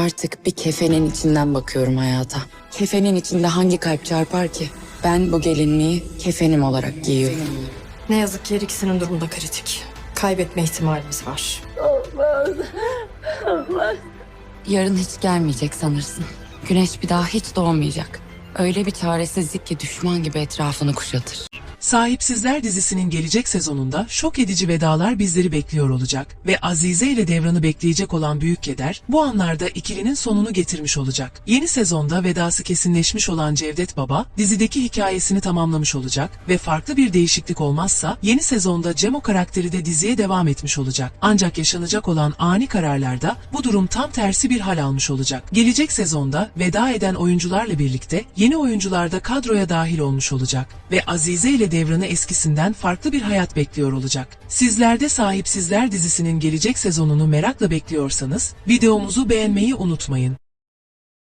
Artık bir kefenin içinden bakıyorum hayata. Kefenin içinde hangi kalp çarpar ki? Ben bu gelinliği kefenim olarak giyiyorum. Ne yazık ki her ikisinin durumu da kritik. Kaybetme ihtimalimiz var. Yarın hiç gelmeyecek sanırsın. Güneş bir daha hiç doğmayacak. Öyle bir çaresizlik ki düşman gibi etrafını kuşatır. Sahipsizler dizisinin gelecek sezonunda şok edici vedalar bizleri bekliyor olacak ve Azize ile Devran'ı bekleyecek olan büyük keder bu anlarda ikilinin sonunu getirmiş olacak. Yeni sezonda vedası kesinleşmiş olan Cevdet Baba dizideki hikayesini tamamlamış olacak ve farklı bir değişiklik olmazsa yeni sezonda Cemo karakteri de diziye devam etmiş olacak. Ancak yaşanacak olan ani kararlarda bu durum tam tersi bir hal almış olacak. Gelecek sezonda veda eden oyuncularla birlikte yeni oyuncular da kadroya dahil olmuş olacak ve Azize ile Devran'ı eskisinden farklı bir hayat bekliyor olacak. Sizler de Sahipsizler dizisinin gelecek sezonunu merakla bekliyorsanız videomuzu beğenmeyi unutmayın.